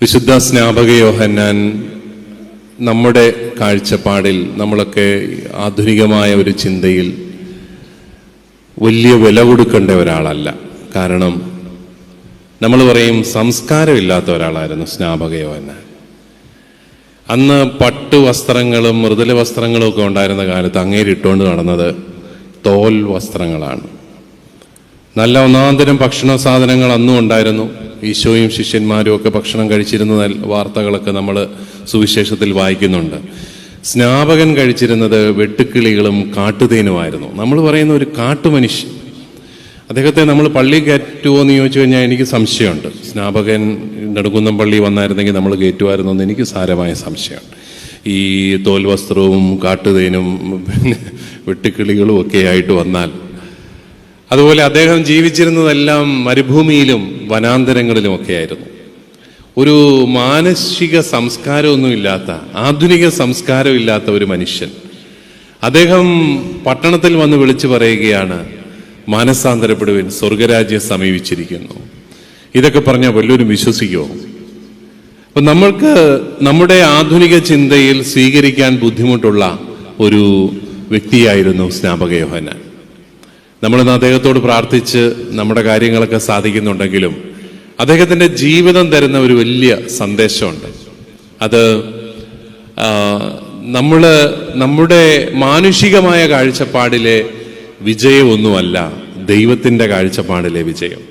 വിശുദ്ധ സ്നാപക യോഹന്നാൻ നമ്മുടെ കാഴ്ചപ്പാടിൽ നമ്മളൊക്കെ ആധുനികമായ ഒരു ചിന്തയിൽ വലിയ വില കൊടുക്കേണ്ട ഒരാളല്ല. കാരണം നമ്മൾ പറയും സംസ്കാരമില്ലാത്ത ഒരാളായിരുന്നു സ്നാപക യോഹന്നാൻ. അന്ന് പട്ടു വസ്ത്രങ്ങളും മൃദുല വസ്ത്രങ്ങളും ഒക്കെ ഉണ്ടായിരുന്ന കാലത്ത് അങ്ങേരിട്ടുകൊണ്ട് നടന്നത് തോൽ വസ്ത്രങ്ങളാണ്. നല്ല ഒന്നാന്തരം ഭക്ഷണ സാധനങ്ങൾ അന്നും ഉണ്ടായിരുന്നു. ഈശോയും ശിഷ്യന്മാരും ഒക്കെ ഭക്ഷണം കഴിച്ചിരുന്ന വാർത്തകളൊക്കെ നമ്മൾ സുവിശേഷത്തിൽ വായിക്കുന്നുണ്ട്. സ്നാപകൻ കഴിച്ചിരുന്നത് വെട്ടുക്കിളികളും കാട്ടുതേനുമായിരുന്നു. നമ്മൾ പറയുന്ന ഒരു കാട്ടുമനുഷ്യൻ. അദ്ദേഹത്തെ നമ്മൾ പള്ളി കയറ്റുമോ എന്ന് ചോദിച്ചു കഴിഞ്ഞാൽ എനിക്ക് സംശയമുണ്ട്. സ്നാപകൻ നെടുങ്കുന്നം പള്ളി വന്നായിരുന്നെങ്കിൽ നമ്മൾ കയറ്റുമായിരുന്നു എന്ന് എനിക്ക് സാരമായ സംശയമുണ്ട്. ഈ തോൽവസ്ത്രവും കാട്ടുതേനും പിന്നെ വെട്ടുക്കിളികളും ഒക്കെ ആയിട്ട് വന്നാൽ അതുപോലെ അദ്ദേഹം ജീവിച്ചിരുന്നതെല്ലാം മരുഭൂമിയിലും വനാന്തരങ്ങളിലും ഒക്കെ ആയിരുന്നു ഒരു മാനസിക സംസ്കാരമൊന്നുമില്ലാത്ത ആധുനിക സംസ്കാരമില്ലാത്ത ഒരു മനുഷ്യൻ. അദ്ദേഹം പട്ടണത്തിൽ വന്ന് വിളിച്ചു പറയുകയാണ് മാനസാന്തരപ്പെടുവിൻ സ്വർഗരാജ്യം സമീപിച്ചിരിക്കുന്നു. ഇതൊക്കെ പറഞ്ഞാൽ വല്ലവരും വിശ്വസിക്കുമോ അപ്പൊ നമ്മൾക്ക് നമ്മുടെ ആധുനിക ചിന്തയിൽ സ്വീകരിക്കാൻ ബുദ്ധിമുട്ടുള്ള ഒരു വ്യക്തിയായിരുന്നു സ്നാപക യോഹന്നാൻ നമ്മളിന്ന് അദ്ദേഹത്തോട് പ്രാർത്ഥിച്ച് നമ്മുടെ കാര്യങ്ങളൊക്കെ സാധിക്കുന്നുണ്ടെങ്കിലും അദ്ദേഹത്തിന്റെ ജീവിതം തരുന്ന ഒരു വലിയ സന്ദേശമുണ്ട്. അത് നമ്മൾ നമ്മുടെ മാനുഷികമായ കാഴ്ചപ്പാടിലെ വിജയമൊന്നുമല്ല ദൈവത്തിന്റെ കാഴ്ചപ്പാടിലെ വിജയം.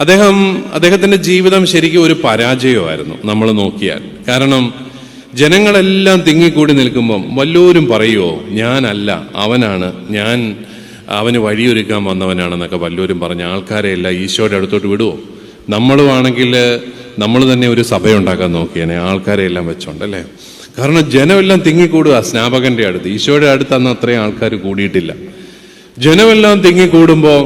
അദ്ദേഹം അദ്ദേഹത്തിന്റെ ജീവിതം ശരിക്കും ഒരു പരാജയമായിരുന്നു നമ്മൾ നോക്കിയാൽ. കാരണം ജനങ്ങളെല്ലാം തിങ്ങിക്കൂടി നിൽക്കുമ്പം വല്ലോരും പറയുമോ ഞാനല്ല അവനാണ് ഞാൻ അവന് വഴിയൊരുക്കാൻ വന്നവനാണെന്നൊക്കെ വല്ലവരും പറഞ്ഞ ആൾക്കാരെ എല്ലാം ഈശോയുടെ അടുത്തോട്ട് വിടുവോ? നമ്മളുമാണെങ്കിൽ നമ്മൾ തന്നെ ഒരു സഭയുണ്ടാക്കാൻ നോക്കിയേനെ ആൾക്കാരെ എല്ലാം വെച്ചോണ്ട് അല്ലേ? കാരണം ജനമെല്ലാം തിങ്ങിക്കൂടുക സ്നാപകന്റെ അടുത്ത്. ഈശോയുടെ അടുത്ത് അന്ന് അത്രയും ആൾക്കാർ കൂടിയിട്ടില്ല. ജനമെല്ലാം തിങ്ങിക്കൂടുമ്പോൾ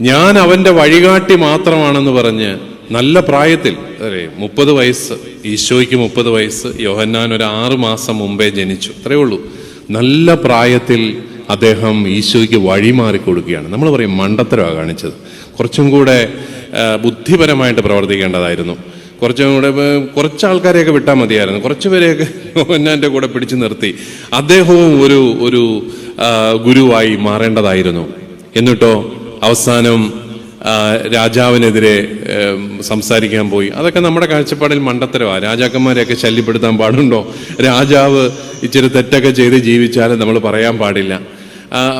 ഞാൻ അവന്റെ വഴികാട്ടി മാത്രമാണെന്ന് പറഞ്ഞ് നല്ല പ്രായത്തിൽ അല്ലേ മുപ്പത് വയസ്സ് ഈശോയ്ക്ക് മുപ്പത് വയസ്സ് യോഹന്നാൻ ഒരു ആറ് മാസം മുമ്പേ ജനിച്ചു. അത്രയേ ഉള്ളൂ. നല്ല പ്രായത്തിൽ അദ്ദേഹം ഈശോയ്ക്ക് വഴിമാറി കൊടുക്കുകയാണ്. നമ്മൾ പറയും മണ്ടത്തരമാണ് കാണിച്ചത്. കുറച്ചും കൂടെ ബുദ്ധിപരമായിട്ട് പ്രവർത്തിക്കേണ്ടതായിരുന്നു. കുറച്ചും കൂടെ കുറച്ച് ആൾക്കാരെയൊക്കെ വിട്ടാൽ മതിയായിരുന്നു. കുറച്ച് പേരെയൊക്കെ ഒന്നാന്റെ കൂടെ പിടിച്ചു നിർത്തി. അദ്ദേഹവും ഒരു ഒരു ഗുരുവായി മാറേണ്ടതായിരുന്നു. എന്നിട്ടോ അവസാനം രാജാവിനെതിരെ സംസാരിക്കാൻ പോയി. അതൊക്കെ നമ്മുടെ കാഴ്ചപ്പാടിൽ മണ്ടത്തരമാണ് രാജാക്കന്മാരെയൊക്കെ ശല്യപ്പെടുത്താൻ പാടുണ്ടോ? രാജാവ് ഇച്ചിരി തെറ്റൊക്കെ ചെയ്ത് ജീവിച്ചാലും നമ്മൾ പറയാൻ പാടില്ല.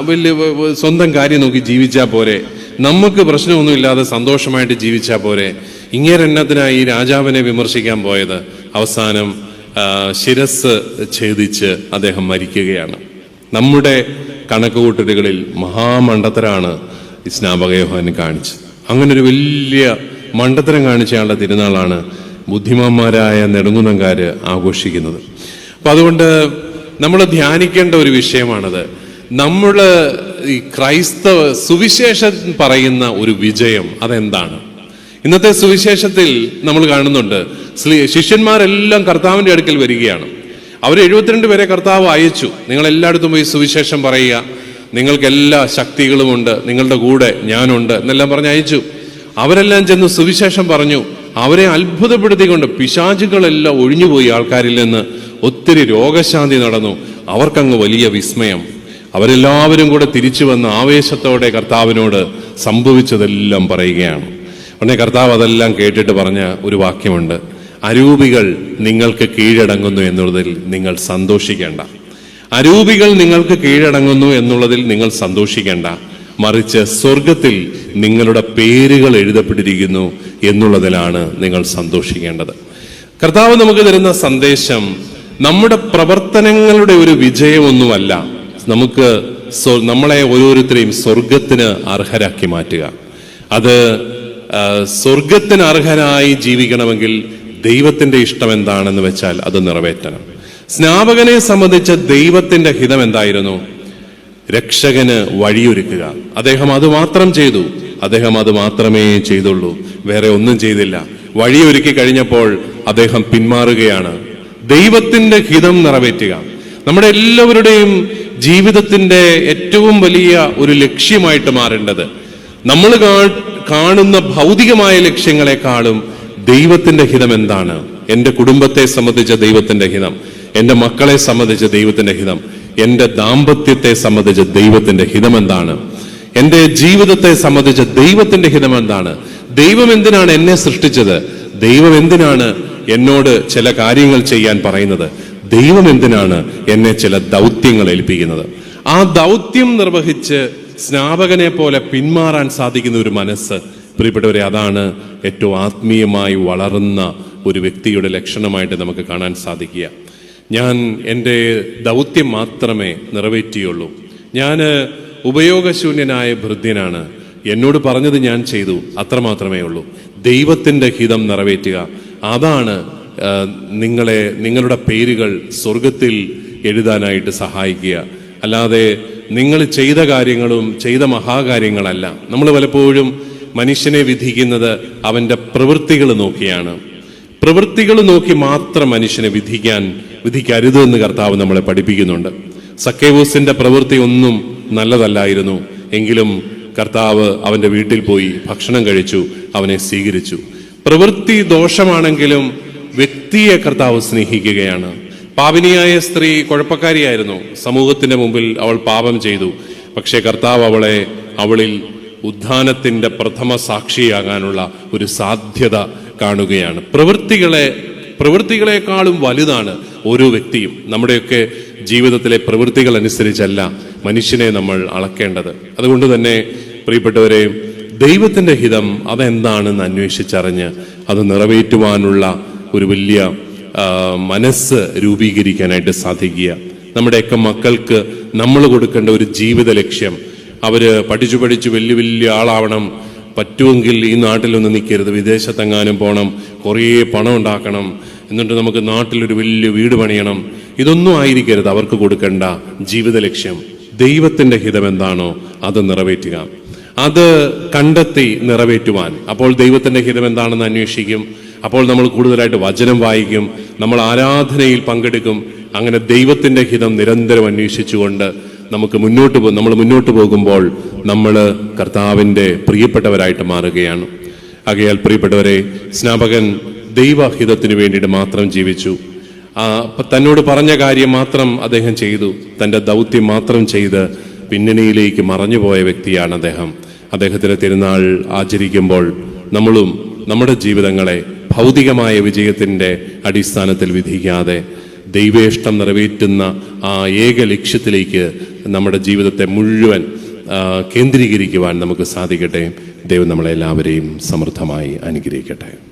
വലിയ സ്വന്തം കാര്യം നോക്കി ജീവിച്ചാൽ പോരെ. നമുക്ക് പ്രശ്നമൊന്നുമില്ലാതെ സന്തോഷമായിട്ട് ജീവിച്ചാൽ പോരെ. ഇങ്ങേരെന്നത്തിനായി ഈ രാജാവിനെ വിമർശിക്കാൻ പോയത് അവസാനം ശിരസ് ഛേദിച്ച് അദ്ദേഹം മരിക്കുകയാണ്. നമ്മുടെ കണക്കുകൂട്ടലുകളിൽ മഹാമണ്ഡത്തരാണ് കാണിച്ചു കാണിച്ചത്. അങ്ങനെ ഒരു വലിയ മണ്ഡത്തരം കാണിച്ചയാളുടെ തിരുനാളാണ് ബുദ്ധിമാന്മാരായ നെടുങ്കുന്നംകാര് ആഘോഷിക്കുന്നത്. അപ്പൊ അതുകൊണ്ട് നമ്മൾ ധ്യാനിക്കേണ്ട ഒരു വിഷയമാണത്. നമ്മൾ ഈ ക്രൈസ്തവ സുവിശേഷം പറയുന്ന ഒരു വിജയം അതെന്താണ്? ഇന്നത്തെ സുവിശേഷത്തിൽ നമ്മൾ കാണുന്നുണ്ട് ശിഷ്യന്മാരെല്ലാം കർത്താവിന്റെ അടുക്കൽ വരികയാണ്. അവർ എഴുപത്തിരണ്ട് പേരെ കർത്താവ് അയച്ചു. നിങ്ങൾ എല്ലായിടത്തും പോയി സുവിശേഷം പറയുക. നിങ്ങൾക്ക് എല്ലാ ശക്തികളുമുണ്ട് നിങ്ങളുടെ കൂടെ ഞാനുണ്ട് എന്നെല്ലാം പറഞ്ഞ് അയച്ചു. അവരെല്ലാം ചെന്ന് സുവിശേഷം പറഞ്ഞു. അവരെ അത്ഭുതപ്പെടുത്തിക്കൊണ്ട് പിശാചുകളെല്ലാം ഒഴിഞ്ഞുപോയി ആൾക്കാരിൽ നിന്ന്. ഒത്തിരി രോഗശാന്തി നടന്നു. അവർക്കങ്ങ് വലിയ വിസ്മയം. അവരെല്ലാവരും കൂടെ തിരിച്ചു വന്ന് ആവേശത്തോടെ കർത്താവിനോട് സംഭവിച്ചതെല്ലാം പറയുകയാണ്. ഉടനെ കർത്താവ് അതെല്ലാം കേട്ടിട്ട് പറഞ്ഞ ഒരു വാക്യമുണ്ട്. അരൂപികൾ നിങ്ങൾക്ക് കീഴടങ്ങുന്നു എന്നുള്ളതിൽ നിങ്ങൾ സന്തോഷിക്കേണ്ട. അരൂപികൾ നിങ്ങൾക്ക് കീഴടങ്ങുന്നു എന്നുള്ളതിൽ നിങ്ങൾ സന്തോഷിക്കേണ്ട. മറിച്ച് സ്വർഗത്തിൽ നിങ്ങളുടെ പേരുകൾ എഴുതപ്പെട്ടിരിക്കുന്നു എന്നുള്ളതിലാണ് നിങ്ങൾ സന്തോഷിക്കേണ്ടത്. കർത്താവ് നമുക്ക് തരുന്ന സന്ദേശം നമ്മുടെ പ്രവർത്തനങ്ങളുടെ ഒരു വിജയമൊന്നുമല്ല. നമുക്ക് നമ്മളെ ഓരോരുത്തരെയും സ്വർഗത്തിന് അർഹരാക്കി മാറ്റുക. അത് സ്വർഗത്തിന് അർഹനായി ജീവിക്കണമെങ്കിൽ ദൈവത്തിന്റെ ഇഷ്ടം എന്താണെന്ന് വെച്ചാൽ അത് നിറവേറ്റണം. സ്നാപകനെ സംബന്ധിച്ച ദൈവത്തിന്റെ ഹിതം എന്തായിരുന്നു രക്ഷകന് വഴിയൊരുക്കുക. അദ്ദേഹം അത് മാത്രം ചെയ്തു. അദ്ദേഹം അത് മാത്രമേ ചെയ്തുള്ളൂ. വേറെ ഒന്നും ചെയ്തില്ല. വഴിയൊരുക്കി കഴിഞ്ഞപ്പോൾ അദ്ദേഹം പിന്മാറുകയാണ്. ദൈവത്തിന്റെ ഹിതം നിറവേറ്റുക. നമ്മുടെ എല്ലാവരുടെയും ജീവിതത്തിന്റെ ഏറ്റവും വലിയ ഒരു ലക്ഷ്യമായിട്ട് മാറേണ്ടത്. നമ്മൾ കാണുന്ന ഭൗതികമായ ലക്ഷ്യങ്ങളെക്കാളും ദൈവത്തിന്റെ ഹിതം എന്താണ്? എന്റെ കുടുംബത്തെ സംബന്ധിച്ച ദൈവത്തിന്റെ ഹിതം. എന്റെ മക്കളെ സംബന്ധിച്ച ദൈവത്തിന്റെ ഹിതം. എന്റെ ദാമ്പത്യത്തെ സംബന്ധിച്ച ദൈവത്തിന്റെ ഹിതം എന്താണ്? എന്റെ ജീവിതത്തെ സംബന്ധിച്ച ദൈവത്തിന്റെ ഹിതം എന്താണ്? ദൈവം എന്തിനാണ് എന്നെ സൃഷ്ടിച്ചത്? ദൈവം എന്തിനാണ് എന്നോട് ചില കാര്യങ്ങൾ ചെയ്യാൻ പറയുന്നത്? ദൈവം എന്തിനാണ് എന്നെ ചില ദൗത്യങ്ങൾ ഏൽപ്പിക്കുന്നത്? ആ ദൗത്യം നിർവഹിച്ച് സ്നാപകനെ പോലെ പിന്മാറാൻ സാധിക്കുന്ന ഒരു മനസ്സ് പ്രിയപ്പെട്ടവരെ അതാണ് ഏറ്റവും ആത്മീയമായി വളർന്ന ഒരു വ്യക്തിയുടെ ലക്ഷണമായിട്ട് നമുക്ക് കാണാൻ സാധിക്കുക. ഞാൻ എന്റെ ദൗത്യം മാത്രമേ നിറവേറ്റിയുള്ളൂ. ഞാൻ ഉപയോഗശൂന്യനായ ഭൃത്യനാണ്. എന്നോട് പറഞ്ഞത് ഞാൻ ചെയ്തു. അത്രമാത്രമേ ഉള്ളൂ. ദൈവത്തിന്റെ ഹിതം നിറവേറ്റുക. അതാണ് നിങ്ങളെ നിങ്ങളുടെ പേരുകൾ സ്വർഗത്തിൽ എഴുതാനായിട്ട് സഹായിക്കുക. അല്ലാതെ നിങ്ങൾ ചെയ്ത കാര്യങ്ങളും ചെയ്ത മഹാകാര്യങ്ങളല്ല. നമ്മൾ പലപ്പോഴും മനുഷ്യനെ വിധിക്കുന്നത് അവന്റെ പ്രവൃത്തികൾ നോക്കിയാണ്. പ്രവൃത്തികൾ നോക്കി മാത്രം മനുഷ്യനെ വിധിക്കാൻ വിധിക്കരുത് എന്ന് കർത്താവ് നമ്മളെ പഠിപ്പിക്കുന്നുണ്ട്. സക്കേവൂസിന്റെ പ്രവൃത്തി ഒന്നും നല്ലതല്ലായിരുന്നു. എങ്കിലും കർത്താവ് അവന്റെ വീട്ടിൽ പോയി ഭക്ഷണം കഴിച്ചു അവനെ സ്വീകരിച്ചു. പ്രവൃത്തി ദോഷമാണെങ്കിലും വ്യക്തിയെ കർത്താവ് സ്നേഹിക്കുകയാണ്. പാപിനിയായ സ്ത്രീ കുഴപ്പക്കാരിയായിരുന്നു. സമൂഹത്തിന്റെ മുമ്പിൽ അവൾ പാപം ചെയ്തു. പക്ഷേ കർത്താവ് അവളെ അവളിൽ ഉദ്ധാനത്തിന്റെ പ്രഥമ സാക്ഷിയാകാനുള്ള ഒരു സാധ്യത കാണുകയാണ്. പ്രവൃത്തികളെ പ്രവൃത്തികളെക്കാളും വലുതാണ് ഓരോ വ്യക്തിയും. നമ്മുടെയൊക്കെ ജീവിതത്തിലെ പ്രവൃത്തികൾ അനുസരിച്ചല്ല മനുഷ്യനെ നമ്മൾ അളക്കേണ്ടത്. അതുകൊണ്ട് തന്നെ പ്രിയപ്പെട്ടവരെ ദൈവത്തിന്റെ ഹിതം അതെന്താണെന്ന് അന്വേഷിച്ചറിഞ്ഞ് അത് നിറവേറ്റുവാനുള്ള ഒരു വലിയ മനസ്സ് രൂപീകരിക്കാനായിട്ട് സാധിക്കുക. നമ്മുടെയൊക്കെ മക്കൾക്ക് നമ്മൾ കൊടുക്കേണ്ട ഒരു ജീവിത ലക്ഷ്യം അവർ പഠിച്ചു പഠിച്ച് വലിയ വലിയ ആളാവണം പറ്റുമെങ്കിൽ ഈ നാട്ടിലൊന്നും നിൽക്കരുത് വിദേശത്തെങ്ങാനും പോകണം കുറേ പണം ഉണ്ടാക്കണം എന്നിട്ട് നമുക്ക് നാട്ടിലൊരു വലിയ വീട് പണിയണം. ഇതൊന്നും ആയിരിക്കരുത് അവർക്ക് കൊടുക്കേണ്ട ജീവിത ലക്ഷ്യം. ദൈവത്തിന്റെ ഹിതം എന്താണോ അത് നിറവേറ്റുക. അത് കണ്ടെത്തി നിറവേറ്റുവാൻ. അപ്പോൾ ദൈവത്തിന്റെ ഹിതം എന്താണെന്ന് അന്വേഷിക്കും. അപ്പോൾ നമ്മൾ കൂടുതലായിട്ട് വചനം വായിക്കും നമ്മൾ ആരാധനയിൽ പങ്കെടുക്കും. അങ്ങനെ ദൈവത്തിന്റെ ഹിതം നിരന്തരം അന്വേഷിച്ചുകൊണ്ട് നമുക്ക് മുന്നോട്ട് നമ്മൾ മുന്നോട്ട് പോകുമ്പോൾ നമ്മൾ കർത്താവിന്റെ പ്രിയപ്പെട്ടവരായിട്ട് മാറുകയാണ്. ആകയാൽ പ്രിയപ്പെട്ടവരെ സ്നാപകൻ ദൈവഹിതത്തിന് വേണ്ടിയിട്ട് മാത്രം ജീവിച്ചു. തന്നോട് പറഞ്ഞ കാര്യം മാത്രം അദ്ദേഹം ചെയ്തു. തന്റെ ദൗത്യം മാത്രം ചെയ്ത് പിന്നണിയിലേക്ക് മറഞ്ഞുപോയ വ്യക്തിയാണ് അദ്ദേഹം. അദ്ദേഹത്തിന്റെ തിരുനാൾ ആചരിക്കുമ്പോൾ നമ്മളും നമ്മുടെ ജീവിതങ്ങളെ ഭൗതികമായ വിജയത്തിന്റെ അടിസ്ഥാനത്തിൽ വിധിക്കാതെ ദൈവേഷ്ടം നിറവേറ്റുന്ന ആ ഏക ലക്ഷ്യത്തിലേക്ക് നമ്മുടെ ജീവിതത്തെ മുഴുവൻ കേന്ദ്രീകരിക്കുവാൻ നമുക്ക് സാധിക്കട്ടെ. ദൈവം നമ്മളെല്ലാവരെയും സമൃദ്ധമായി അനുഗ്രഹിക്കട്ടെ.